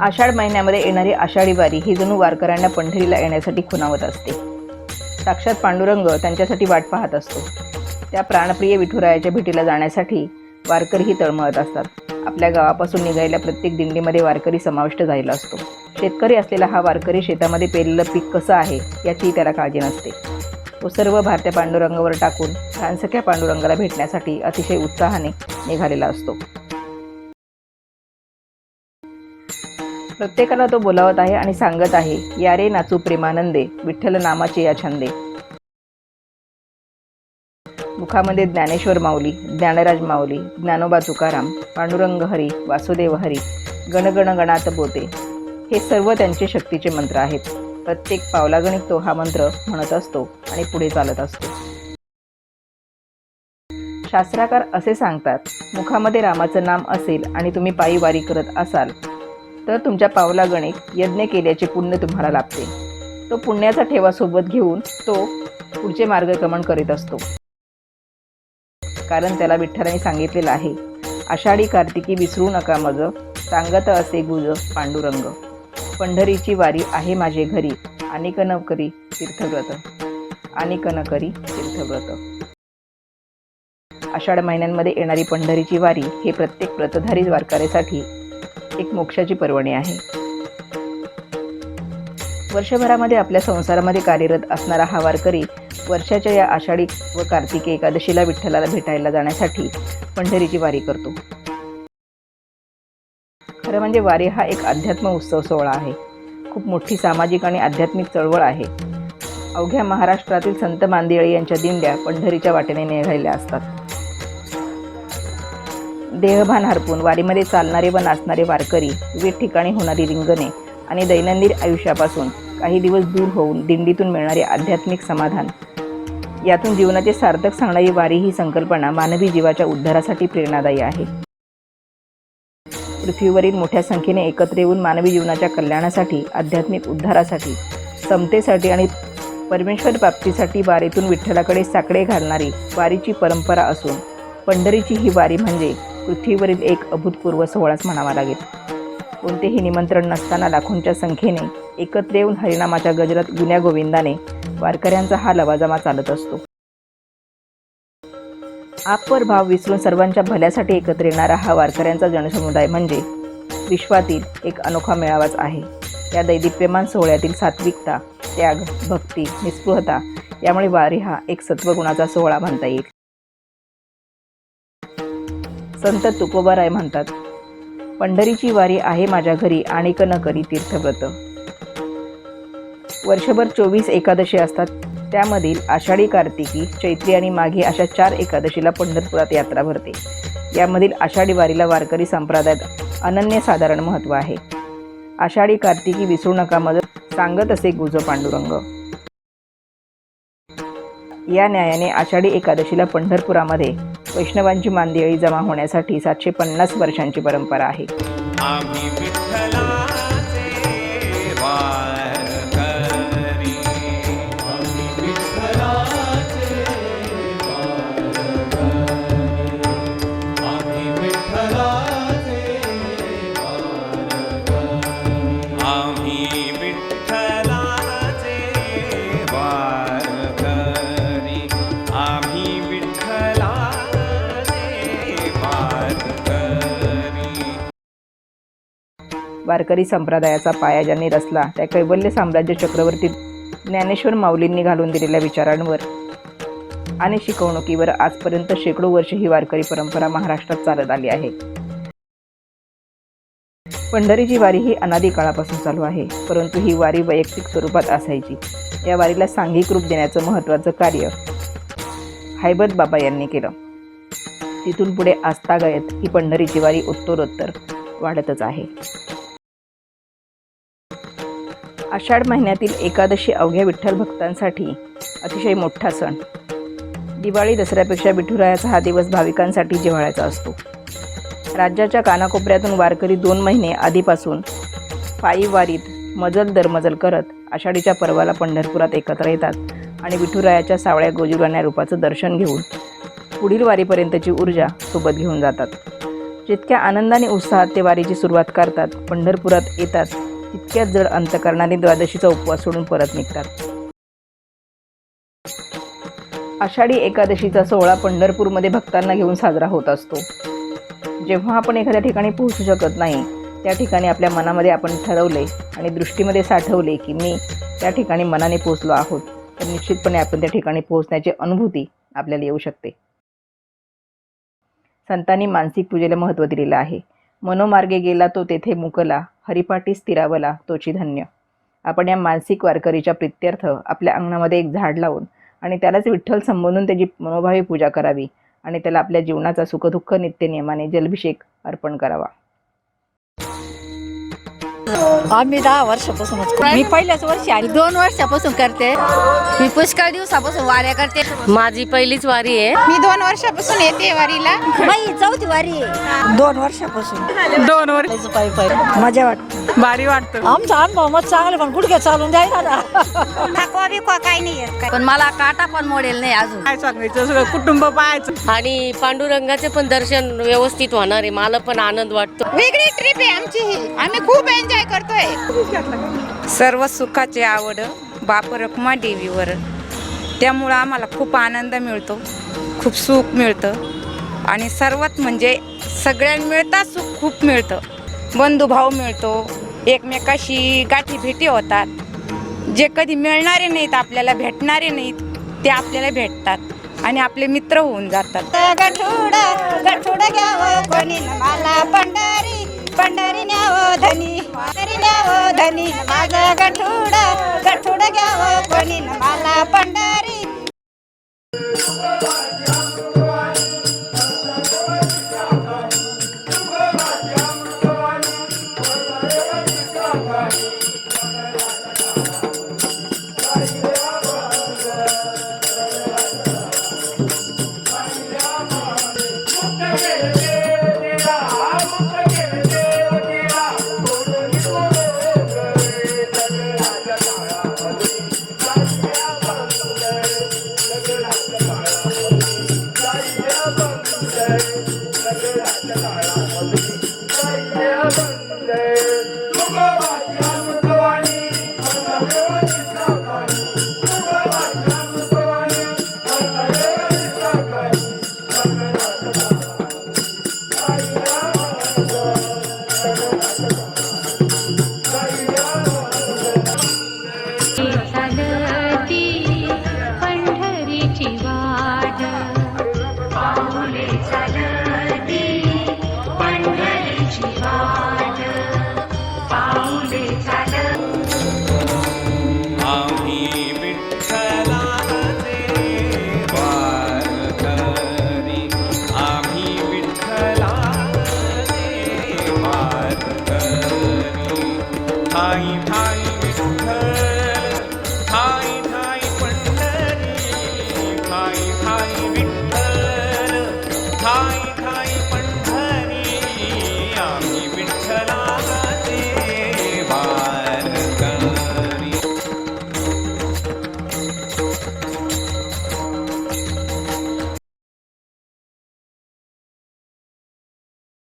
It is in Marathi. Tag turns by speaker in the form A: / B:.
A: आषाढ महिन्यामध्ये येणारी आषाढी वारी ही जणू वारकऱ्यांना पंढरीला येण्यासाठी खुणावत असते. साक्षात पांडुरंग त्यांच्यासाठी वाट पाहत असतो. त्या प्राणप्रिय विठुरायाच्या भेटीला जाण्यासाठी वारकरीही तळमळत असतात. आपल्या गावापासून निघायला प्रत्येक दिंडीमध्ये वारकरी समाविष्ट झालेला असतो. शेतकरी असलेला हा वारकरी शेतामध्ये पेरलेलं पीक कसं आहे याचीही त्याला काळजी नसते. तो सर्व भारतीय पांडुरंगावर टाकून लहानसख्या पांडुरंगाला भेटण्यासाठी अतिशय उत्साहाने निघालेला असतो. प्रत्येकाला तो बोलावत आहे आणि सांगत आहे या रे नाचू प्रेमानंदे विठ्ठल नामाचे या छंदे. मुखामध्ये ज्ञानेश्वर माऊली ज्ञानराज माऊली ज्ञानोबा तुकाराम पांडुरंग हरी वासुदेव हरी गणगण गणात बोते. हे सर्व त्यांचे शक्तीचे मंत्र आहेत. प्रत्येक पावलागणिक तो हा मंत्र म्हणत असतो आणि पुढे चालत असतो. शास्त्राकार असे सांगतात मुखामध्ये रामाचं नाम असेल आणि तुम्ही पायी वारी करत असाल तर तुमच्या पावलागणिक यज्ञ केल्याचे पुण्य तुम्हाला लाभते. तो पुण्याचा ठेवा सोबत घेऊन तो पुढचे मार्गक्रमण करीत असतो. कारण त्याला विठ्ठलाने सांगितलेलं आहे आषाढी कार्तिकी विसरू नका मज सांगत असे गुज पांडुरंग. पंढरीची वारी आहे माझे घरी. अनेक नवकरी तीर्थव्रत. अनेक न तीर्थव्रत. आषाढ महिन्यांमध्ये येणारी पंढरीची वारी हे प्रत्येक व्रतधारी वारकऱ्यासाठी एक मोक्षाची पर्वणी आहे. वर्षभरामध्ये आपल्या संसारामध्ये कार्यरत असणारा हा वारकरी वर्षाच्या या आषाढी व कार्तिकी एकादशीला विठ्ठलाला भेटायला जाण्यासाठी पंढरीची वारी करतो. खरं म्हणजे वारी हा एक अध्यात्म उत्सव सोहळा आहे. खूप मोठी सामाजिक आणि आध्यात्मिक चळवळ आहे. अवघ्या महाराष्ट्रातील संत मांदियाळी यांच्या दिंड्या पंढरीच्या वाटेने निघालेल्या असतात. देहभान हरपून वारीमध्ये चालणारे व नाचणारे वारकरी विविध ठिकाणी होणारी रिंगणे आणि दैनंदिन आयुष्यापासून काही दिवस दूर होऊन दिंडीतून मिळणारे आध्यात्मिक समाधान यातून जीवनाचे सार्थक सांगणारी वारी ही संकल्पना मानवी जीवाच्या उद्धारासाठी प्रेरणादायी आहे. पृथ्वीवरील मोठ्या संख्येने एकत्र येऊन मानवी जीवनाच्या कल्याणासाठी आध्यात्मिक उद्धारासाठी समतेसाठी आणि परमेश्वर प्राप्तीसाठी वारीतून विठ्ठलाकडे साकडे घालणारी वारीची परंपरा असून पंढरीची ही वारी म्हणजे पृथ्वीवरील एक अभूतपूर्व सोहळाच म्हणावा लागेल. कोणतेही निमंत्रण नसताना लाखोंच्या संख्येने एकत्र येऊन हरिनामाच्या गजरात गुन्या गोविंदाने वारकऱ्यांचा हा लवाजमा चालत असतो. आपवर भाव विसरून सर्वांच्या भल्यासाठी एकत्र येणारा हा वारकऱ्यांचा जनसमुदाय म्हणजे विश्वातील एक अनोखा मेळावाच आहे. या दैदिप्यमान सोहळ्यातील सात्विकता त्याग भक्ती निस्पृहता यामुळे वारी हा एक सत्वगुणाचा सोहळा म्हणता येईल. संत तुकोबाराय म्हणतात पंढरीची वारी आहे माझ्या घरी आणिक न करी तीर्थव्रत. वर्षभर चोवीस एकादशी असतात त्यामधील आषाढी कार्तिकी चैत्री आणि माघी अशा चार एकादशीला पंढरपुरात यात्रा भरते. यामधील आषाढी वारीला वारकरी संप्रदायात अनन्यसाधारण महत्त्व आहे. आषाढी कार्तिकी विसरू नका मदत सांगत असे गुज पांडुरंग. या न्यायाने आषाढी एकादशीला पंढरपुरामध्ये वैष्णवांची मांदियाळी जमा होण्यासाठी सातशे पन्नास वर्षांची परंपरा आहे.
B: वारकरी
A: संप्रदायाचा पाया ज्यांनी रचला त्या कैवल्य साम्राज्य चक्रवर्ती ज्ञानेश्वर माऊलींनी घालून दिलेल्या विचारांवर आणि शिकवणुकीवर आजपर्यंत शेकडो वर्ष ही वारकरी परंपरा महाराष्ट्रात चालत आली आहे. पंढरीची वारी ही अनादी काळापासून चालू आहे परंतु ही वारी वैयक्तिक स्वरूपात असायची. या वारीला सांघिक रूप देण्याचं महत्त्वाचं कार्य हैबत बाबा यांनी केलं. तिथून पुढे आस्थागयत ही पंढरीची वारी उत्तरोत्तर वाढतच आहे. आषाढ महिन्यातील एकादशी अवघ्या विठ्ठल भक्तांसाठी अतिशय मोठा सण. दिवाळी दसऱ्यापेक्षा विठुरायाचा हा दिवस भाविकांसाठी जिव्हाळ्याचा असतो. राज्याच्या कानाकोपऱ्यातून वारकरी दोन महिने आधीपासून पायी वारीत मजल दरमजल करत आषाढीच्या पर्वाला पंढरपुरात एकत्र येतात आणि विठुरायाच्या सावळ्या गोजुगाण्या रूपाचं दर्शन घेऊन पुढील वारीपर्यंतची ऊर्जा सोबत घेऊन जातात. जितक्या आनंदाने उत्साहात ते वारीची सुरुवात करतात पंढरपुरात येतात तितक्याच जड अंतकरणाने द्वादशीचा उपवास सोडून परत निघतात. आषाढी एकादशीचा सोहळा पंढरपूरमध्ये भक्तांना घेऊन साजरा होत असतो. जेव्हा आपण एखाद्या ठिकाणी पोहोचू शकत नाही त्या ठिकाणी आपल्या मनामध्ये आपण ठरवले आणि दृष्टीमध्ये साठवले की मी त्या ठिकाणी मनाने पोहोचलो आहोत तर निश्चितपणे आपण त्या ठिकाणी पोहोचण्याची अनुभूती आपल्याला येऊ शकते. संतांनी मानसिक पूजेला महत्त्व दिलेलं आहे. मनोमार्गे गेला तो तेथे मुकला. हरिपाठी स्थिरावला तोची धन्य. आपण या मानसिक वारकरीच्या प्रित्यर्थ आपल्या अंगणामध्ये एक झाड लावून आणि त्यालाच विठ्ठल संबोधून त्याची मनोभावी पूजा करावी आणि त्याला आपल्या जीवनाचा सुखदुःख नित्यनियमाने जलभिषेक अर्पण करावा.
C: आम्ही दहा वर्षापासूनच करतो. मी पहिल्याच वर्षी आली.
D: दोन वर्षापासून करते. मी पुष्कळ दिवसापासून वाऱ्या करते.
E: माझी पहिलीच वारी आहे.
F: मी दोन वर्षापासून येते वारीला.
D: बाई चौथी वारी आहे.
C: दोन वर्षापासून.
G: दोन वर्ष
C: पायी पायी मजा वाटते.
G: भारी वाटतं.
C: आमचा अनुभव मग चांगले पण गुडघ्या चालून द्यायला
F: थकवा बिकवा काही नाही
D: पण मला काटा पण मोडेल नाही अजून.
G: काय सांगायचं? सगळं कुटुंब पाहायचं.
E: आणि पांडुरंगाचे पण दर्शन व्यवस्थित होणार आहे. मला पण आनंद वाटतो.
F: वेगळी ट्रिप आहे आमची ही. आम्ही खूप एन्जॉय करतोय?
H: सर्व सुखाचे आवड बाप रखमा देवीवर. त्यामुळं आम्हाला खूप आनंद मिळतो खूप सुख मिळतं आणि सर्वात म्हणजे सगळ्यांना मिळतात सुख खूप मिळतं. बंधुभाव मिळतो एकमेकाशी गाठी भेटी होतात. जे कधी मिळणारे नाहीत आपल्याला भेटणारे नाहीत ते आपल्याला भेटतात आणि आपले मित्र होऊन जातात.
F: गठुड गठुड घ्यावं कोणी? मला पंढरी धनी पंढरी न्यावं धनी न माझं गठुड गठुड घ्यावं कोणी मला पंढरी. চিঠি